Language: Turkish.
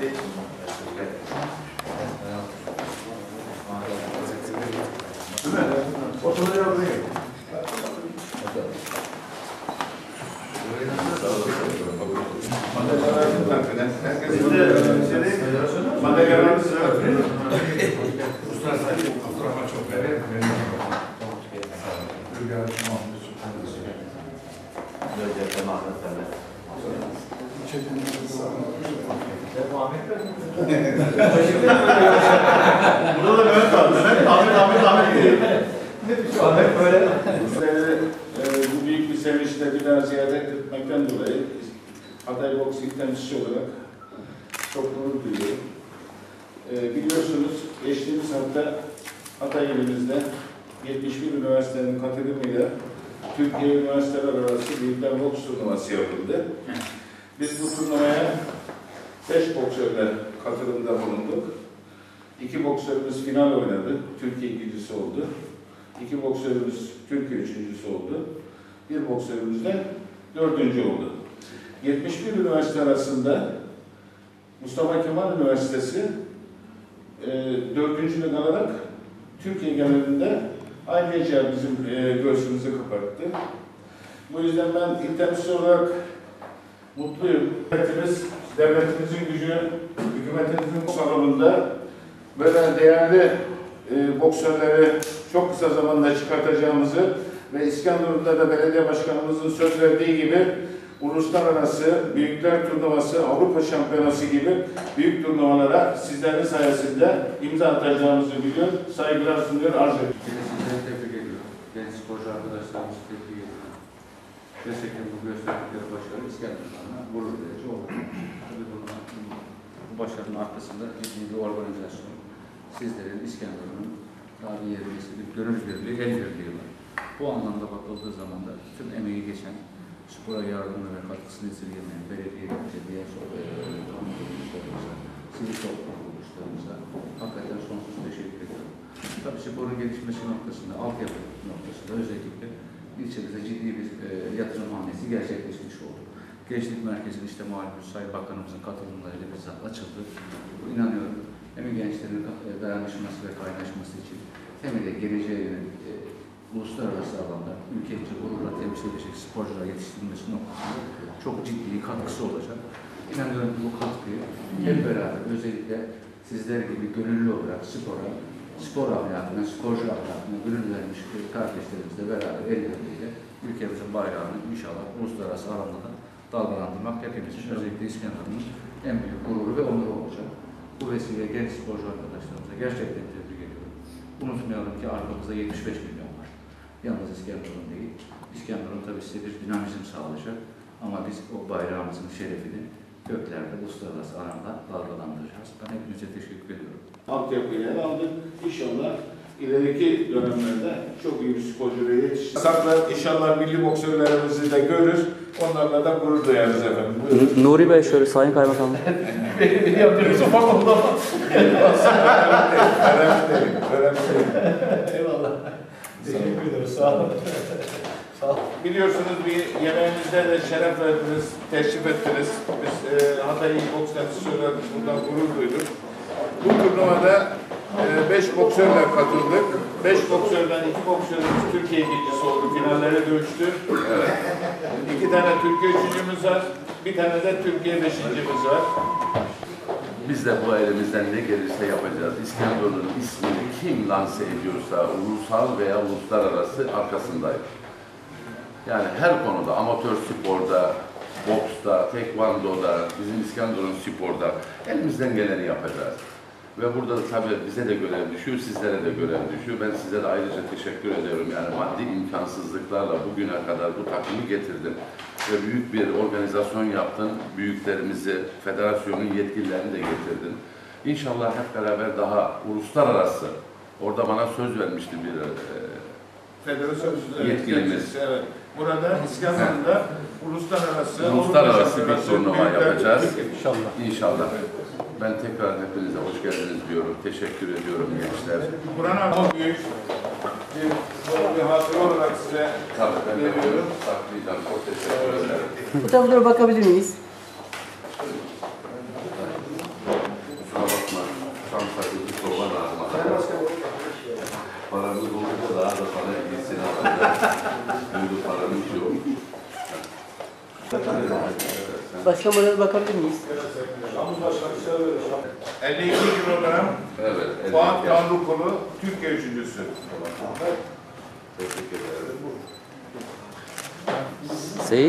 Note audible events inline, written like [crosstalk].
Değil mi? Size Burada da Mehmet abi. Mehmet, Ahmet, Ahmet, Ahmet diye. Bizleri e, bu büyük bir sevinçle bir daha ziyaret etmekten dolayı Hatay Boksing temsilcisi olarak çok gurur duyuyorum. E, biliyorsunuz geçtiğimiz hafta Hatay ilimizde 71 üniversitenin katılımıyla Türkiye Üniversiteler Arası Büyükler Boks Turnuvası yapıldı. Biz bu turnuvaya 5 boksörle katılımda bulunduk. İki boksörümüz final oynadı. Türkiye ikincisi oldu. İki boksörümüz Türkiye üçüncüsü oldu. Bir boksörümüz de dördüncü oldu. 71 üniversite arasında Mustafa Kemal Üniversitesi e, dördüncülük alarak Türkiye genelinde ailece bizim e, göğsümüzü kapattı. Bu yüzden ben il temsilcisi olarak mutluyum. Devletimiz, devletimizin gücü, hükümetimizin salonunda böyle değerli e, boksörleri çok kısa zamanda çıkartacağımızı ve İskenderun'da da belediye başkanımızın söz verdiği gibi uluslararası büyükler turnuvası, Avrupa şampiyonası gibi büyük turnuvalara sizlerin sayesinde imza atacağımızı biliyor. Saygılar sunuyor, arz ediyorum. Sizleri tebrik ediyorum. Genç sporcu arkadaşlarımızı tebrik ediyorum. Gerçekten bu gösterdikleri İskenderun'a gurur verici oldu. Tabii bunun, bu başarının arkasında ciddi bir organizasyon. Sizlerin İskenderun'un tarihi yerimizi bir gönül birliği, el birliği var. Bu anlamda bakıldığı zaman da tüm emeği geçen spora yardımı ve katkısını esirgemeyen belediye, belediye, kamu kuruluşlarımıza, sivil toplum hakikaten sonsuz teşekkür ediyorum. Tabii sporun gelişmesi noktasında, altyapı noktasında özellikle ilçemizde ciddi bir e, yatırım hamlesi gerçekleşmiş oldu. Gençlik Merkezi'nin işte malumunuz Sayın Bakanımızın katılımlarıyla bizzat açıldı. İnanıyorum hem gençlerin e, dayanışması ve kaynaşması için hem de geleceğe yönelik e, uluslararası alanda ülkemizi gururla temsil edecek sporcular yetiştirilmesi noktasında çok ciddi katkısı olacak. İnanıyorum bu katkıyı hep beraber özellikle sizler gibi gönüllü olarak spora, spor ahlakına, sporcu ahlakına gönül vermiş kardeşlerimizle beraber el birliğiyle ülkemizin bayrağını inşallah uluslararası alanda da dalgalandırmak hepimizin özellikle İskenderun'un en büyük gururu ve onuru olacak. Bu vesileyle genç sporcu arkadaşlarımıza gerçekten tebrik ediyorum. Unutmayalım ki arkamızda 75 milyon var. Yalnız İskenderun değil. İskenderun tabii size bir dinamizm sağlayacak. Ama biz o bayrağımızın şerefini göklerde, uluslararası alanda dalgalandıracağız. Ben hepinize teşekkür ediyorum. altyapıyı ele aldık. İnşallah ileriki dönemlerde çok iyi bir sporcuya yetiştiririz. Saklar inşallah milli boksörlerimizi de görür. Onlarla da gurur duyarız efendim. Buyurun. Nuri Bey şöyle Sayın Kaymakam. [laughs] Beni yapıyorsun falan oldu ama. Önemli değil, önemli değil. Eyvallah. Teşekkür ederiz. Sağ olun. Sağ olun. Biliyorsunuz bir yemeğimizde de şeref verdiniz, teşrif ettiniz. Biz e, Hatay Boks Temsilcisi olarak bundan gurur duyduk. Bu turnuvada 5 boksörle katıldık. 5 boksörden 2 boksörümüz Türkiye ikincisi oldu. Finallere dönüştü. İki tane Türkiye üçüncümüz var. Bir tane de Türkiye beşincimiz var. Biz de bu elimizden ne gelirse yapacağız. İskenderun'un ismini kim lanse ediyorsa ulusal veya uluslararası arkasındayız. Yani her konuda, amatör sporda, boksta, tekvandoda, bizim İskenderun sporda elimizden geleni yapacağız. Ve burada da tabii bize de görev düşüyor, sizlere de görev düşüyor. Ben size de ayrıca teşekkür ediyorum. Yani maddi imkansızlıklarla bugüne kadar bu takımı getirdim. Ve büyük bir organizasyon yaptın. Büyüklerimizi, federasyonun yetkililerini de getirdin. İnşallah hep beraber daha uluslararası, orada bana söz vermişti bir e, Federasyon Yetkilimiz. Evet. Burada İskenderun'da [laughs] uluslararası uluslararası bir turnuva yapacağız. Büyükler- İnşallah. İnşallah. Ben tekrar hepinize hoş geldiniz diyorum. Teşekkür ediyorum gençler. Kur'an çok büyük. Bir, bir hatıra olarak size Tabii ben de veriyorum. Saklayacağım. Çok teşekkür ederim. Bu tabloya bakabilir miyiz? Kusura bakma. Tam sakıncı soğuğa rağmen. Paramız olunca daha da para iyisini alacağız. [laughs] Paramız yok. Başka model bakabilir miyiz? 52 kilogram Evet. evet. Fuat Tanrıkulu Türkiye üçüncüsü. Teşekkür ederim. Seyit.